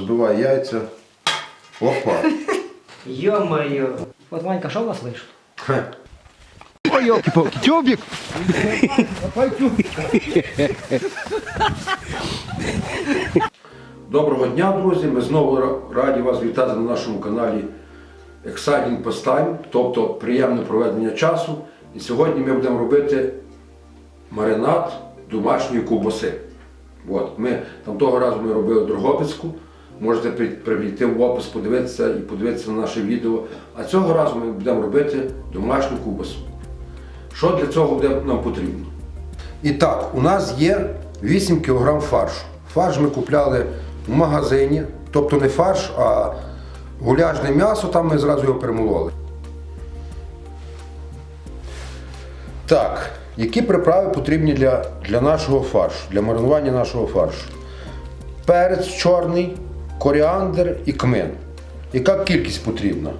розбиваю яйця. Опа. Ё-моё. Вот, Ванька, что у вас вышло? Хе. Ой, елки-палки, тюбик! Доброго дня, друзі! Ми знову ра- раді вас вітати на нашому каналі Exciting Pastime, тобто приємне проведення часу. І сьогодні ми будемо робити маринад домашньої ковбаси. От, ми, там того разу ми робили Дрогобицьку. Можете при- прийти в опис, подивитися і подивитися на наше відео. А цього разу ми будемо робити домашню ковбасу. Що для цього буде нам потрібно? І так, у нас є 8 кг фаршу. Фарш ми купляли в магазині, тобто не фарш, а гуляжне м'ясо, там ми зразу його перемололи. Так, які приправи потрібні для, для нашого фаршу, для маринування нашого фаршу? Перець чорний, коріандр і кмин. Яка кількість потрібна?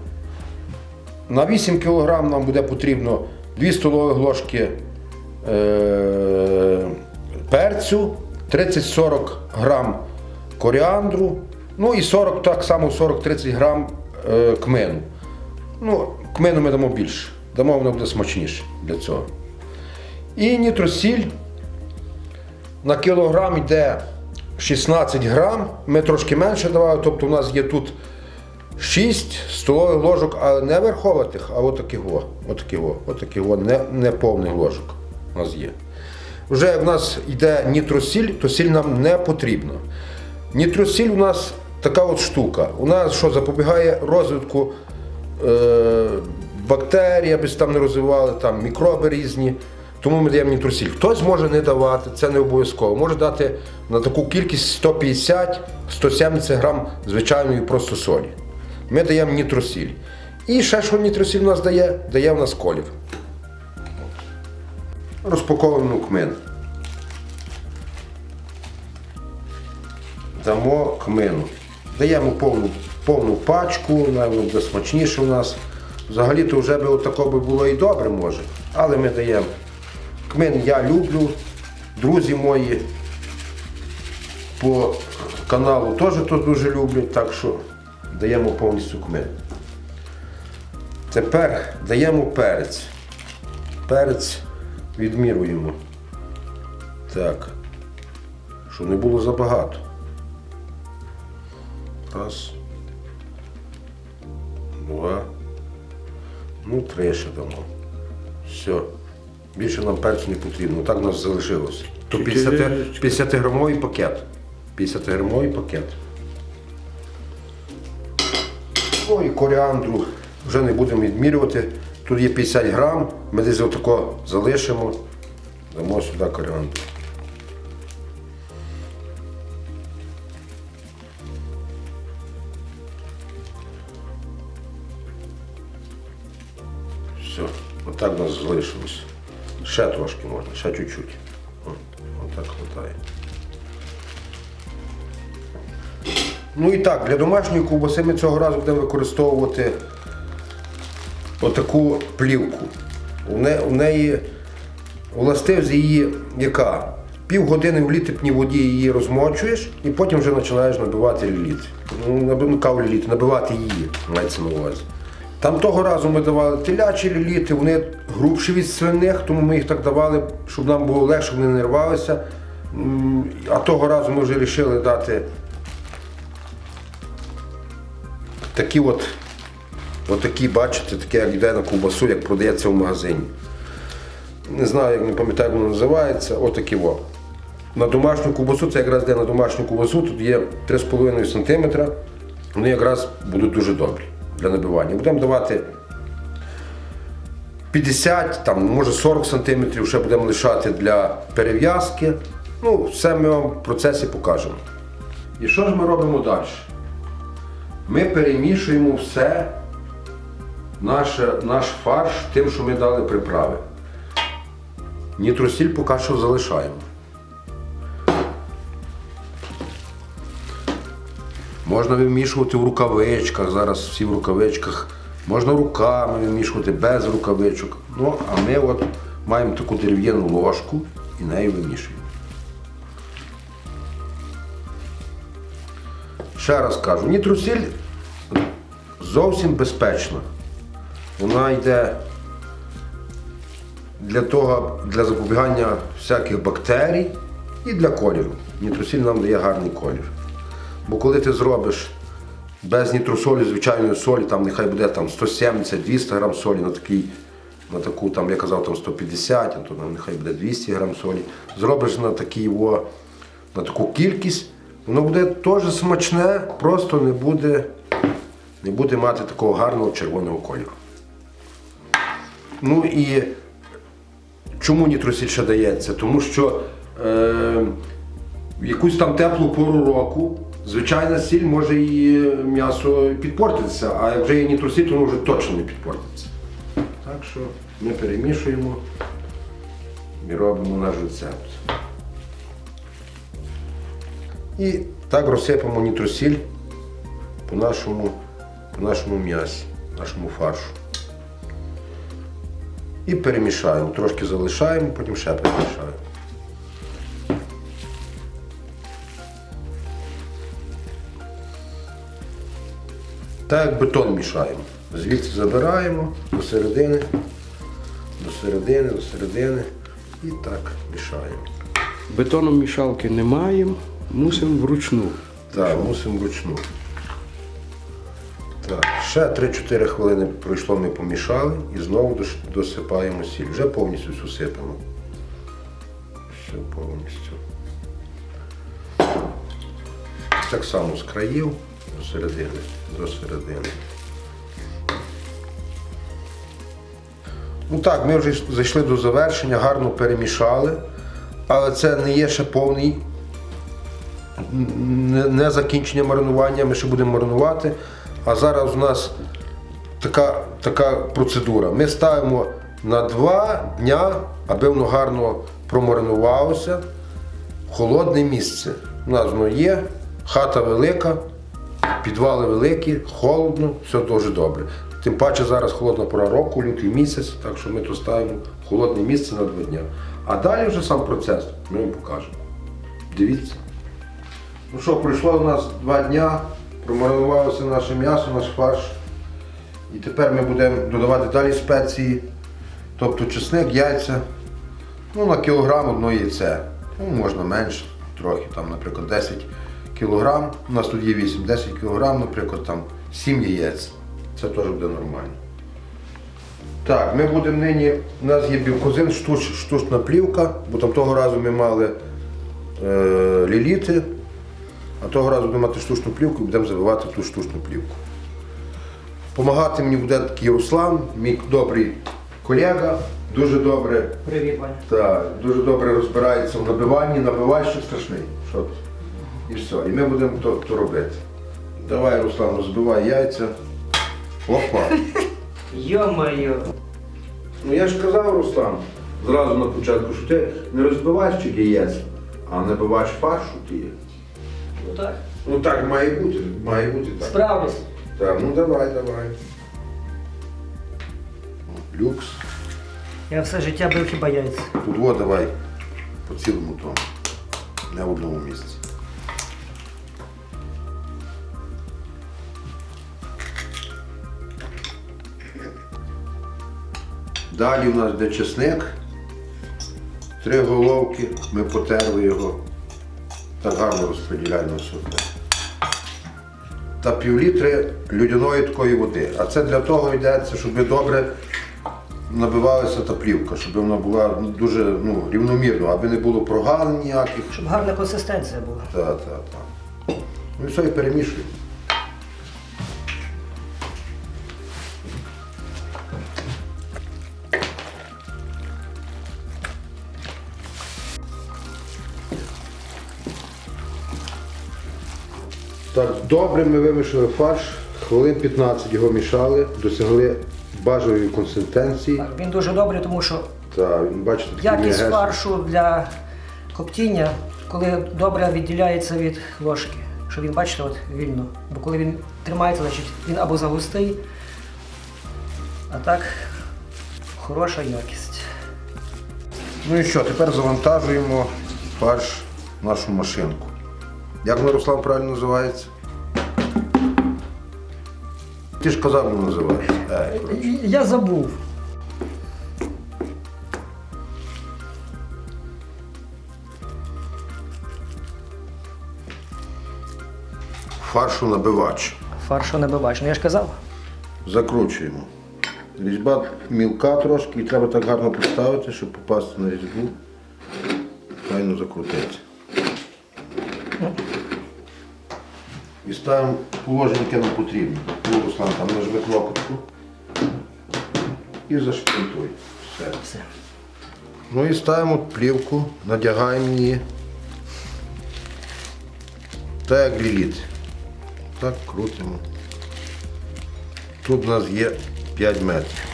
На 8 кг нам буде потрібно 2 столові ложки е, перцю, 30-40 грам коріандру, ну і 40, так само 40-30 грам е, кмину. Ну, кмину ми дамо більше, дамо воно буде смачніше для цього. І нітросіль на кілограм йде 16 грам, ми трошки менше давали, тобто у нас є тут 6 столових ложок, але не верховатих, а отаких о, отаких о, отаких о, не, не повних ложок у нас є. Вже в нас йде нітросіль, то сіль нам не потрібна. Нітросіль у нас така от штука. У нас що запобігає розвитку е, бактерій, аби там не розвивали, там мікроби різні. Тому ми даємо нітросіль. Хтось може не давати, це не обов'язково. Може дати на таку кількість 150-170 грам звичайної просто солі. Ми даємо нітросіль. І ще що нітросіль у нас дає? Дає в нас колір. Розпаковуємо кмин. Дамо кмину. Даємо повну, повну пачку, навіть буде смачніше у нас. Взагалі-то вже би отако би було і добре може. Але ми даємо кмин я люблю. Друзі мої по каналу теж то дуже люблять, так що даємо повністю кмин. Тепер даємо перець. Перець відмірюємо. Так. Щоб не було забагато. Раз. Два. Ну, три ще дамо. Все. Більше нам перцю не потрібно. Так у нас залишилося. То 50, 50 грамовий пакет. 50 грамовий пакет. Ну і коріандру вже не будемо відмірювати. Тут є 50 грам, ми десь отако залишимо. Дамо сюди коріандру. Все, отак у нас залишилось. Ще трошки можна, ще чуть-чуть. Отак хватає. Ну і так, для домашньої ковбаси ми цього разу будемо використовувати отаку плівку. У не- у неї властивість її яка? Півгодини в літипній воді її розмочуєш і потім вже починаєш набивати ліліт. Ну, наби- ну, ліліт, набивати її, мається на увазі. Там того разу ми давали телячі ліліти, вони грубші від свиних, тому ми їх так давали, щоб нам було легше, вони не рвалися. А того разу ми вже вирішили дати такі от, отакі, бачите, таке, як йде на ковбасу, як продається в магазині. Не знаю, як не пам'ятаю, як воно називається, отакі о. На домашню ковбасу, це якраз йде на домашню ковбасу, тут є 3,5 см. Вони якраз будуть дуже добрі для набивання. Будемо давати 50, там, може 40 см, ще будемо лишати для перев'язки. Ну, все ми вам в процесі покажемо. І що ж ми робимо далі? Ми перемішуємо все, наше, наш фарш тим, що ми дали приправи. Нітросіль поки що залишаємо. Можна вимішувати в рукавичках, зараз всі в рукавичках. Можна руками вимішувати без рукавичок. Ну, а ми от маємо таку дерев'яну ложку і нею вимішуємо. Ще раз кажу, нітрусіль зовсім безпечна. Вона йде для того, для запобігання всяких бактерій і для кольору. Нітрусіль нам дає гарний колір. Бо коли ти зробиш без нітросолі, звичайної солі, там нехай буде там 170-200 грам солі на такий, на таку, там, я казав, там 150, а то там нехай буде 200 грам солі. Зробиш на такий, о, на таку кількість, воно буде теж смачне, просто не буде, не буде мати такого гарного червоного кольору. Ну і чому нітросіль ще дається? Тому що е, якусь там теплу пору року звичайна сіль може і м'ясо підпортитися, а як вже є нітросіль, то воно вже точно не підпортиться. Так що ми перемішуємо і робимо наш рецепт. І так розсипаємо нітросіль по нашому, по нашому м'ясі, нашому фаршу. І перемішаємо. Трошки залишаємо, потім ще перемішаємо. Так як бетон мішаємо. Звідси забираємо до середини, до середини, до середини і так мішаємо. Бетоном мішалки не маємо, мусимо вручну. Так, мусимо вручну. Так, ще 3-4 хвилини пройшло, ми помішали і знову досипаємо сіль. Вже повністю всю сипемо. Все повністю. Так само з країв до середини. До середини. Ну так, ми вже зайшли до завершення, гарно перемішали, але це не є ще повний не, закінчення маринування, ми ще будемо маринувати. А зараз у нас така, така процедура. Ми ставимо на два дня, аби воно гарно промаринувалося холодне місце. У нас воно є, хата велика, підвали великі, холодно, все дуже добре. Тим паче зараз холодна пора року, лютий місяць, так що ми тут ставимо холодне місце на два дня. А далі вже сам процес ми вам покажемо. Дивіться. Ну що, пройшло у нас два дня, промаринувалося наше м'ясо, наш фарш. І тепер ми будемо додавати далі спеції, тобто чесник, яйця. Ну, на кілограм одно яйце. Ну, можна менше, трохи, там, наприклад, 10 кілограм. У нас тут є 8-10 кілограм, наприклад, там 7 яєць. Це теж буде нормально. Так, ми будемо нині, у нас є білкозин, штуч, штучна плівка, бо там того разу ми мали е, ліліти, а того разу будемо мати штучну плівку і будемо забивати ту штучну плівку. Помагати мені буде такий Руслан, мій добрий колега, дуже добре, Привіт, Ваня. так, дуже добре розбирається в набиванні, набивальщик страшний. Що? І все. І ми будемо то, то робити. Давай, Руслан, розбивай яйця. Опа. Йо-моє. Ну я ж казав, Руслан, зразу на початку, що ти не розбиваєш тільки яєць, а набиваєш фаршу ти. Ну так. Ну так має бути, має бути так. Справлюсь. Так, ну давай, давай. Люкс. Я все життя бив хіба яйця. Тут во давай по цілому тому. Не в одному місці. Далі у нас йде чесник. Три головки, ми потерли його. Так гарно розподіляємо сюди. Та півлітри людяної такої води. А це для того йдеться, щоб добре набивалася та плівка, щоб вона була дуже ну, рівномірно, аби не було прогалин ніяких. Щоб гарна консистенція була. Так, так, так. Ну і все, і перемішуємо. Добре ми вимішали фарш, хвилин 15 його мішали, досягли бажаної консистенції. Він дуже добрий, тому що він, бачите, такий якість м'ягесний. фаршу для коптіння, коли добре відділяється від ложки. Щоб він, бачите, от вільно. Бо коли він тримається, значить він або загустий, а так хороша якість. Ну і що, тепер завантажуємо фарш в нашу машинку. Як вона, Руслан, правильно називається? Ти ж казав, не. Ей, коротше. Я забув. Фаршу набивач. Фаршу не бачно, я ж казав. Закручуємо. Різьба мілка трошки і треба так гарно поставити, щоб попасти на різьбу. Файно закрутити. І ставимо положення, яке нам потрібно. Ну, Руслан, там нажми кнопочку. І зашпінтуй. Все. Все. Ну і ставимо плівку, надягаємо її. Так як ліліт. Так крутимо. Тут у нас є 5 метрів.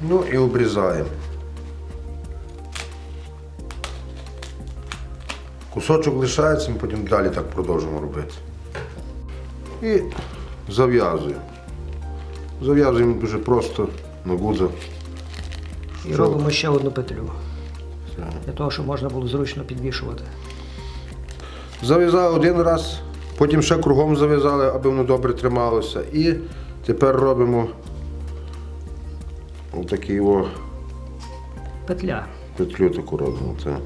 Ну і обрізаємо. Кусочок лишається, ми потім далі так продовжимо робити. І зав'язуємо. Зав'язуємо дуже просто на гудзах. І робимо ще одну петлю. Для того, щоб можна було зручно підвішувати. Зав'язали один раз, потім ще кругом зав'язали, аби воно добре трималося. І тепер робимо отакий о Петля. петлю таку робимо. Так.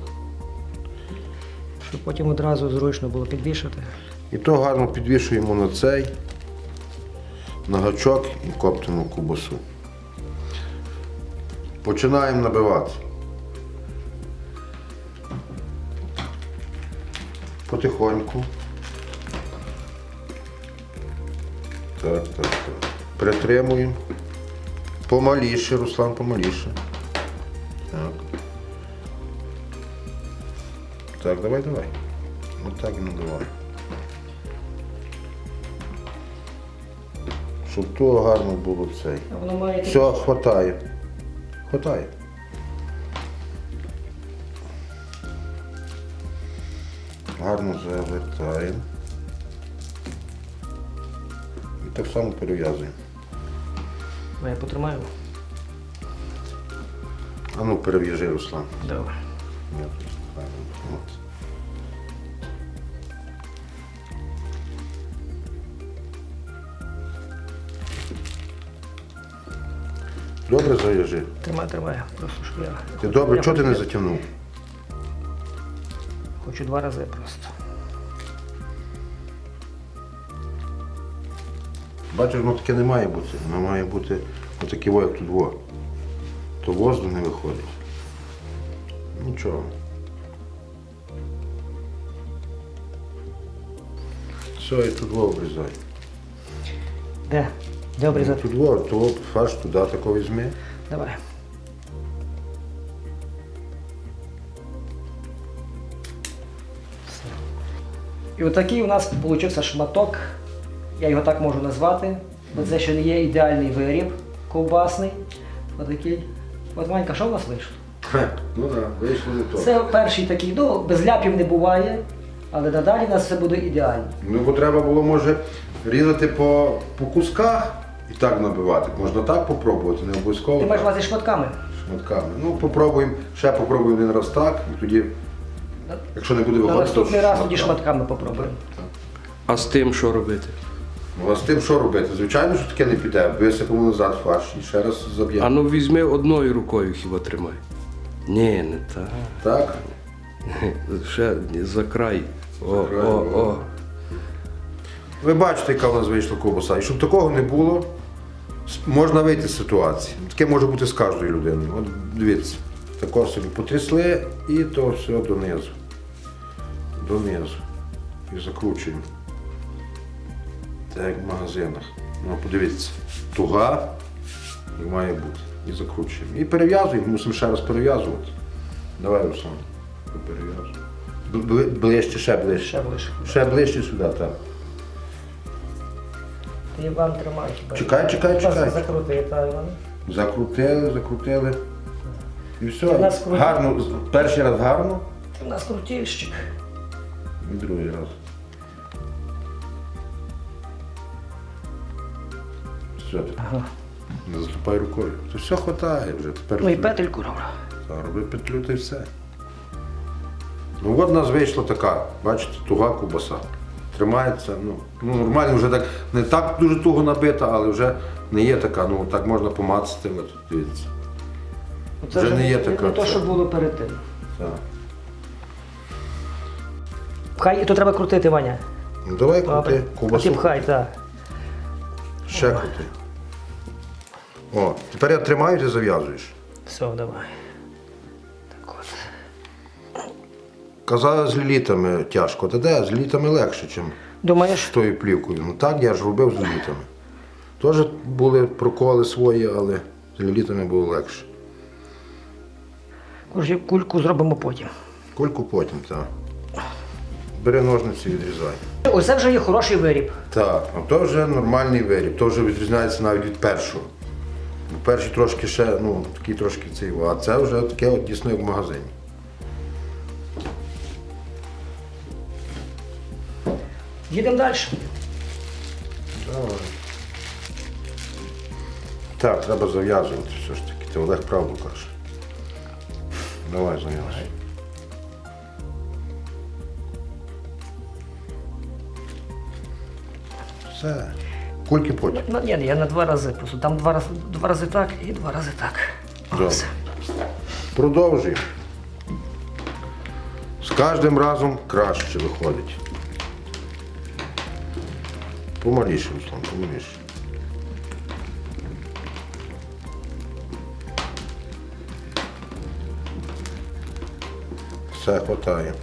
Щоб потім одразу зручно було підвішати. І то гарно підвішуємо на цей, на гачок і коптимо кубасу. Починаємо набивати. Потихоньку. Так, так, так. Притримуємо. Помаліше, Руслан, помаліше. Так. Так, давай, давай. Отак і надавай. Щоб то гарно було цей. Воно має Все, хватає. Хватає. Гарно завертаємо. І так само перев'язуємо. Ну, Я потримаю. А ну перев'яжи, Руслан. Добре. Я тут. От. Добре зав'яжи. Тримай, тримай. Просто щоб я. Ти добре, я чого ти не затягнув? Хочу два рази просто. Бачиш, воно таке не має бути. Воно має бути отаке, во, як тут во. То воздух не виходить. Нічого. Все, і тут обрізай. Де? Де обрізати? Тут во, то фарш туди тако візьми. Давай. Все. І отакий у нас вийшов шматок, я його так можу назвати, це ще не є ідеальний виріб ковбасний. Отакий. От Манька, що в нас вийшло? Ну так, вийшло не то. Це перший такий, ну, без ляпів не буває, але надалі у нас все буде ідеально. Ну, бо треба було, може, різати по, по кусках і так набивати. Можна так попробувати, не обов'язково. Ти маєш так. увазі шматками? шматками. Ну, попробуємо, ще попробуємо один раз так, і тоді, якщо не буде На виходити, наступний то раз тоді шматками. попробуємо. А з тим що робити? Ну, а з тим що робити? Звичайно, що таке не піде. Висипемо назад фарш і ще раз заб'ємо. А ну візьми одною рукою хіба тримай. Ні, не так. Так? Ще за край. О, о, о. о. Ви бачите, яка у нас вийшла ковбаса. І щоб такого не було, можна вийти з ситуації. Таке може бути з кожною людиною. От дивіться, тако собі потрясли і то все донизу. Донизу. І закручуємо. Так як в магазинах. Ну, подивіться, туга має бути. І закручуємо. І перев'язуємо, мусимо ще раз перев'язувати. Давай, Руслан, бли- Ближче, ще ближче. Ще ближче. Ще ближче сюди, так. Ти Іван тримай хіба. Чекай, чекай, чекай. Закрути, та Іван. Закрутили, закрутили. І все. Нас. Гарно, перший раз гарно, Ти в нас крутільщик. і другий раз. Все, Ага. не заступай рукою. То все хватає вже. Тепер Ну і петельку роблю. Та, роби петлю та й все. Ну от у нас вийшла така, бачите, туга кубаса. тримається. Ну, ну нормально, вже так не так дуже туго набита, але вже не є така, ну так можна помацати. От, дивіться. Це Вже не є така не то, це. що було перед тим. Так. Пхай, і то треба крутити, Ваня. Ну давай крути, А ти ковбасу. пхай, так. Ще крути. О, тепер я тримаю, ти зав'язуєш. Все, давай. Казали, з лілітами тяжко. Та де, з лілітами легше, ніж Думаєш? з тою плівкою. Ну так я ж робив з лілітами. Теж були проколи свої, але з лілітами було легше. Кульку- Кульку зробимо потім. Кольку потім, так. Бери ножниці, відрізай. Ось це вже є хороший виріб. Так, а то вже нормальний виріб, то вже відрізняється навіть від першого. Ну, Перший трошки ще, ну, такий трошки цей, а це вже таке от дійсно як в магазині. Їдемо далі. Давай. Так, треба зав'язувати все ж таки. Ти Олег правду каже. Давай зав'язуй. Все. Кульки потім. Ну, ні, ні, я на два рази. Просто там два рази, два рази так і два рази так. Добре. Все. Продовжуємо. З кожним разом краще виходить. Помаліше, Руслан, помаліше. Все хватає.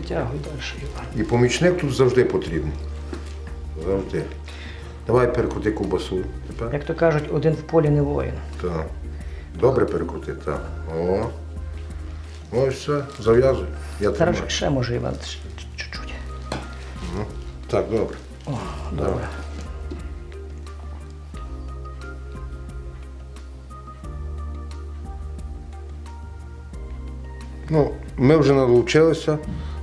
Підтягуй далі, І помічник тут завжди потрібен. Завжди. Давай перекрути ковбасу. Тепер. Як то кажуть, один в полі не воїн. Так. Добре перекрути, так. О. Ось все, зав'язуй. Я Зараз тримаю. ще може Іван ще чуть-чуть. Так, добре. О, добре. Ну, ми вже навчилися,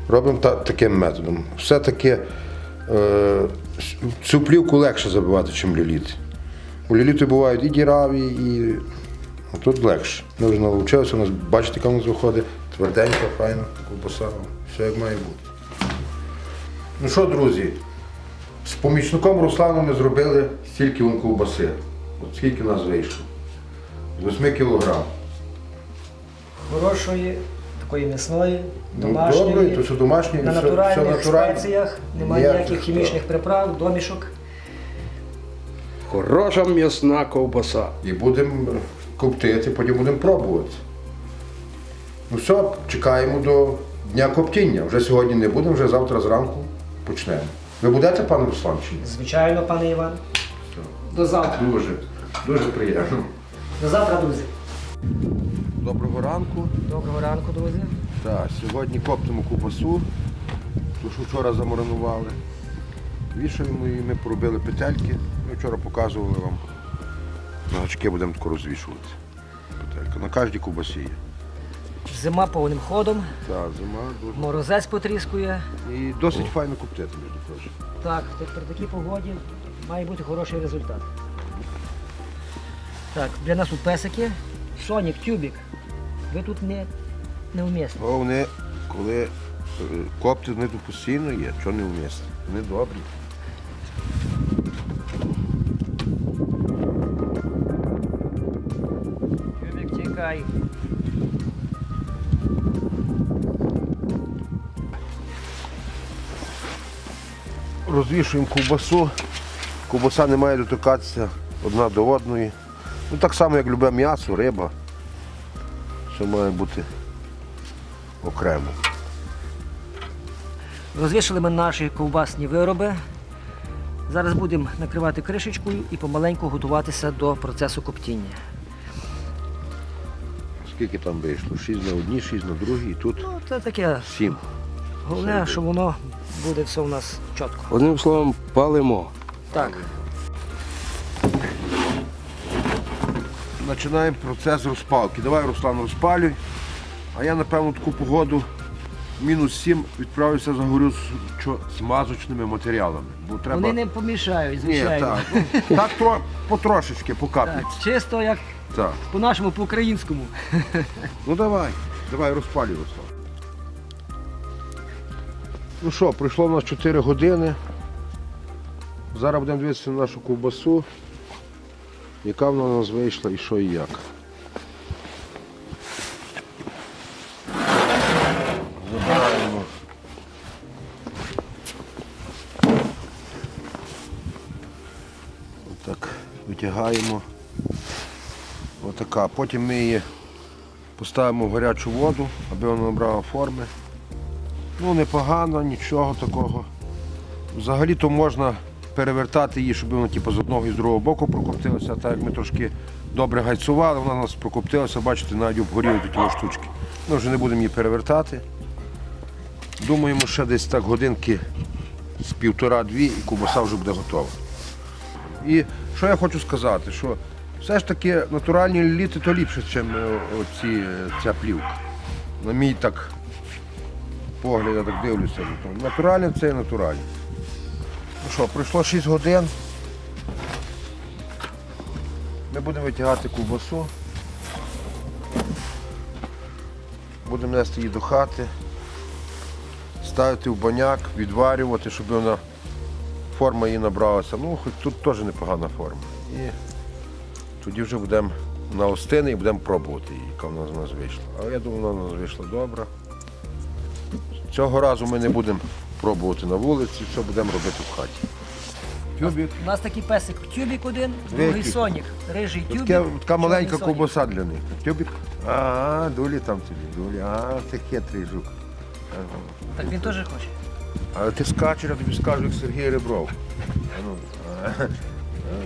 робимо та, таким методом. Все-таки е, цю плівку легше забивати, ніж ліліт. У ліліту бувають і діраві, і тут легше. Ми вже навчилися, у нас бачите, яка у нас виходить, тверденька, файна, ковбаса, все як має бути. Ну що, друзі, з помічником Русланом ми зробили стільки вон ковбаси. От скільки у нас вийшло? З 8 кілограм. Хорошої, такої м'ясної, Ну, добре, то все домашнє, на все- натуральних все спеціях, немає Ніяких, ніяких хімічних приправ, домішок. Хороша м'ясна ковбаса. І будемо коптити, потім будемо пробувати. Ну все, чекаємо до дня коптіння. Вже сьогодні не будемо, вже завтра зранку почнемо. Ви будете, пане Руслан, чи ні? Звичайно, пане Іван. До завтра. Дуже, дуже приємно. До завтра, друзі. Доброго ранку. Доброго ранку, друзі. Так, сьогодні коптимо кубасу, ту, що вчора замаринували. Вішаємо її, ми поробили петельки. Ми вчора показували вам. На гачки будемо тако розвішувати. Петелька. На кожній кубасі є. Зима повним ходом, Так, зима дуже. морозець потріскує. І досить файно коптити, між прочим. Так, при такій погоді має бути хороший результат. Так, для нас тут песики. Сонік, тюбік. Ви тут не, не вмісні. О, вони, коли е, коптять, вони тут постійно є, що не вмісти. Вони добрі. Тюбік, тікай. Розвішуємо ковбасу. Ковбаса не має дотикатися одна до одної. Ну так само, як любе м'ясо, риба. Все має бути окремо. Розвішали ми наші ковбасні вироби. Зараз будемо накривати кришечкою і помаленьку готуватися до процесу коптіння. Скільки там вийшло? Шість на одній, шість на другій, і тут Ну, це таке. сім. Головне, що воно буде все у нас чітко. Одним словом, палимо. Так. Починаємо процес розпалки. Давай, Руслан, розпалюй. А я, напевно, таку погоду мінус 7 відправився за горю з смазочними матеріалами. Бо треба... Вони не помішають, Ні, звичайно. так. Ну, так то потрошечки, по каплі. чисто як Так. по-нашому, по-українському. Ну давай, давай розпалюй Руслан. Ну що, пройшло в нас 4 години. Зараз будемо дивитися на нашу ковбасу, яка вона у нас вийшла і що і як. Забираємо. Отак, витягаємо. Отака. Потім ми її поставимо в гарячу воду, аби вона набрала форми. Ну, непогано, нічого такого. Взагалі-то можна перевертати її, щоб вона типу, з одного і з другого боку прокоптилася. Так як ми трошки добре гайцували, вона у нас прокоптилася, бачите, навіть обгоріли такі ось штучки. Ми вже не будемо її перевертати. Думаємо, ще десь так годинки з півтора-дві і кубаса вже буде готова. І що я хочу сказати, що все ж таки натуральні літи то ліпше, ніж оці, е, ця плівка. На мій так погляд, я так дивлюся. Натуральне це і натуральне. Ну що, пройшло 6 годин. Ми будемо витягати ковбасу. Будемо нести її до хати, ставити в баняк, відварювати, щоб вона форма її набралася. Ну, хоч тут теж непогана форма. І тоді вже будемо на остини і будемо пробувати її, яка вона з нас вийшла. Але я думаю, вона з нас вийшла добре. Цього разу ми не будемо пробувати на вулиці, все будемо робити в хаті. Тюбік. У нас такий песик тюбік один, другий сонік. Рижий тюбік. Така, така маленька сонік. ковбаса для них. Тюбік. А, дулі там тобі, дулі. А, ти хитрий жук. Так він теж хоче. Але ти скачеш, я тобі скажу, як Сергій Ребров. А ну, а,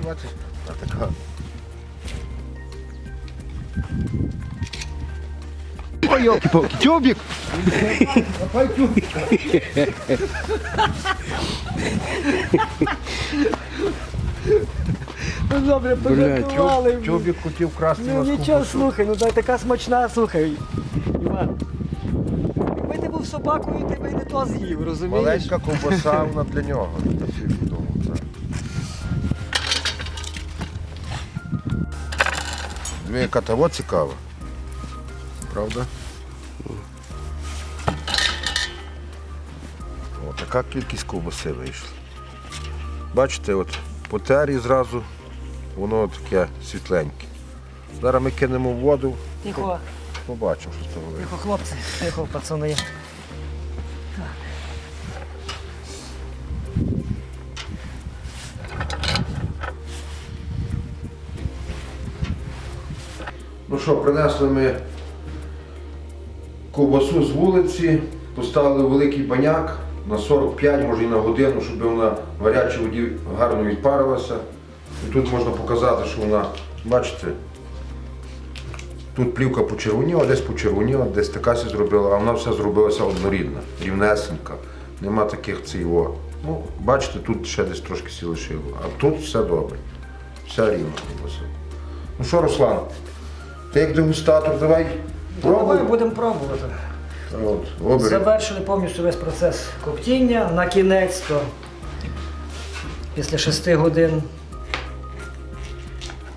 а, бачиш, а така. Ой, елки-палки, тюбик! Ну добре, пожартували. Тюбік хотів красти Ну нас нічого, слухай, ну так така смачна, слухай. Іван. Якби ти був собакою, ти би не то з'їв, розумієш? Маленька ковбаса, вона для нього. Дві яка того цікава. Правда? О, така кількість ковбаси вийшла. Бачите, от по тері зразу воно таке світленьке. Зараз ми кинемо в воду, Тихо, побачимо, що з того вийде. тихо, хлопці, тихо, пацани. Ну що, принесли ми ковбасу з вулиці, поставили великий баняк на 45, може і на годину, щоб вона в гарячій воді гарно відпарилася. І тут можна показати, що вона, бачите, тут плівка почервоніла, десь почервоніла, десь така сі зробила, а вона все зробилася однорідна, рівнесенька. Нема таких цього. Ну, бачите, тут ще десь трошки сі лишило. А тут все добре. Рівна ковбаса. Ну що, Руслан, ти як дегустатор, давай давай пробуй. будемо пробувати. От. Завершили повністю весь процес коптіння. На кінець то після 6 годин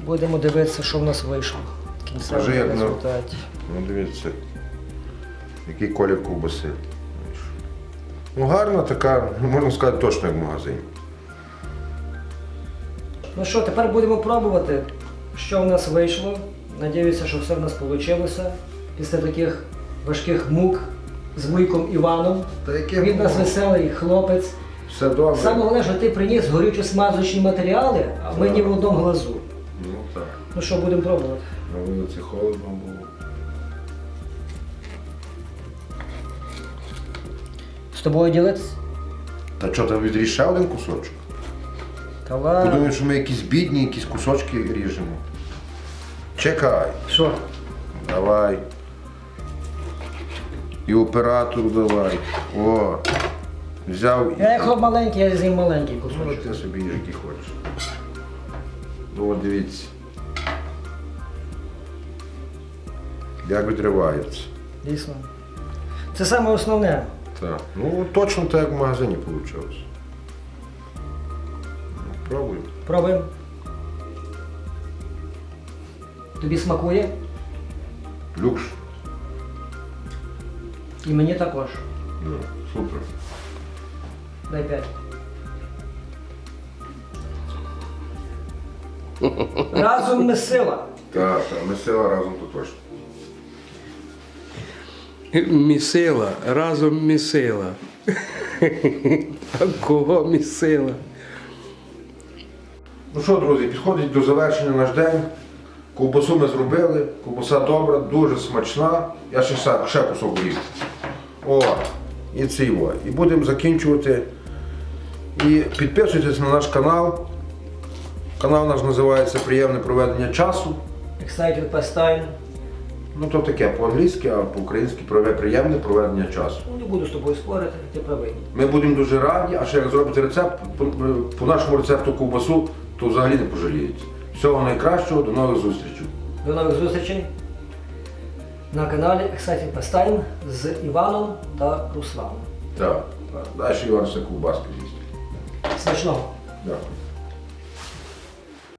будемо дивитися, що в нас вийшло. в кінцевому Скажи, як на- результаті. Ну, дивіться, який колір ковбаси. Ну, гарна така, можна сказати, точно як в магазині. Ну що, тепер будемо пробувати, що в нас вийшло. Надіюся, що все в нас вийшло. Після таких важких мук з вуйком Іваном. Та яке Він у нас веселий хлопець. Все добре. Саме головне, що ти приніс горючо смазочні матеріали, а ми Так. ні в одному глазу. Ну так. Ну що, будемо пробувати. На вулиці холодно було. З тобою ділитися? Та що, там відріж ще один кусочок? Та ладно. Подумаю, що ми якісь бідні, якісь кусочки ріжемо. Чекай, Що? давай. І оператору давай. О, взяв і. Я як хлоп маленький, я з'їм маленький Ну, кусочок. ти собі їж, який хочеш. Ну, от дивіться. Як відривається. Дійсно. Це саме основне. Так. Ну, точно так, як в магазині вийшло. Пробуємо. Пробуємо. Тобі смакує? Люкс. І мені також. Ну, супер. Дай п'ять. Разом ми сила. Так, так, ми сила разом то точно. Місила, разом місила. А кого місила? Ну що, друзі, підходить до завершення наш день. Ковбасу ми зробили, ковбаса добра, дуже смачна. Я ще, са- ще кусок вріг. О, і це його. І будемо закінчувати. І підписуйтесь на наш канал. Канал наш називається Приємне проведення часу. Excited Pastime. Ну то таке по-англійськи, а по-українськи приємне проведення часу. Ну, не буду з тобою спорити, ти правий. Ми будемо дуже раді, а ще як зробите рецепт, по, по нашому рецепту ковбасу, то взагалі не пожалієте. Всього найкращого, до нових зустрічей. До нових зустрічей на каналі Exciting Pastime з Іваном та Русланом. Так. Далі Іван ще ковбаски з'їсть. Смачного! Дякую.